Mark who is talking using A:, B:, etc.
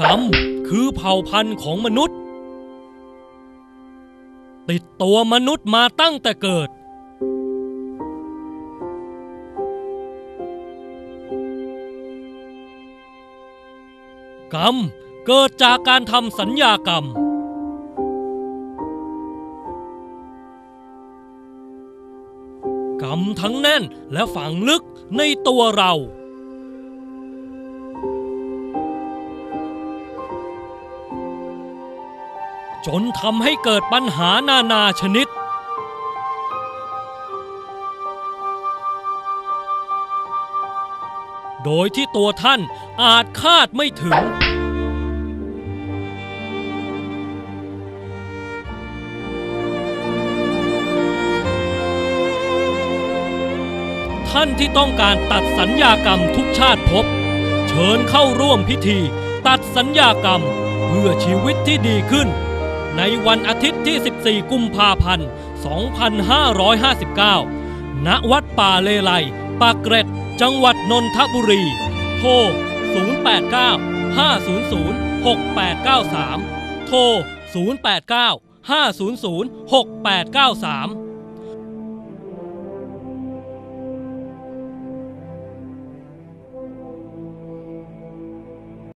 A: กรรมคือเผ่าพันธุ์ของมนุษย์ ติดตัวมนุษย์มาตั้งแต่เกิด กรรมเกิดจากการทำสัญญากรรม กรรมทั้งแน่นและฝังลึกในตัวเรา จนทำให้เกิดปัญหานานาชนิด โดยที่ตัวท่านอาจคาดไม่ถึง ท่านที่ต้องการตัดสัญญากรรมทุกชาติภพเชิญเข้าร่วมพิธี ตัดสัญญากรรมเพื่อชีวิตที่ดีขึ้น ในวันอาทิตย์ที่ 14 กุมภาพันธ์ 2559 ณ วัดป่าเลไลปากเกร็ด จังหวัดนนทบุรี โทร 089 500 6893 โทร 089 500 6893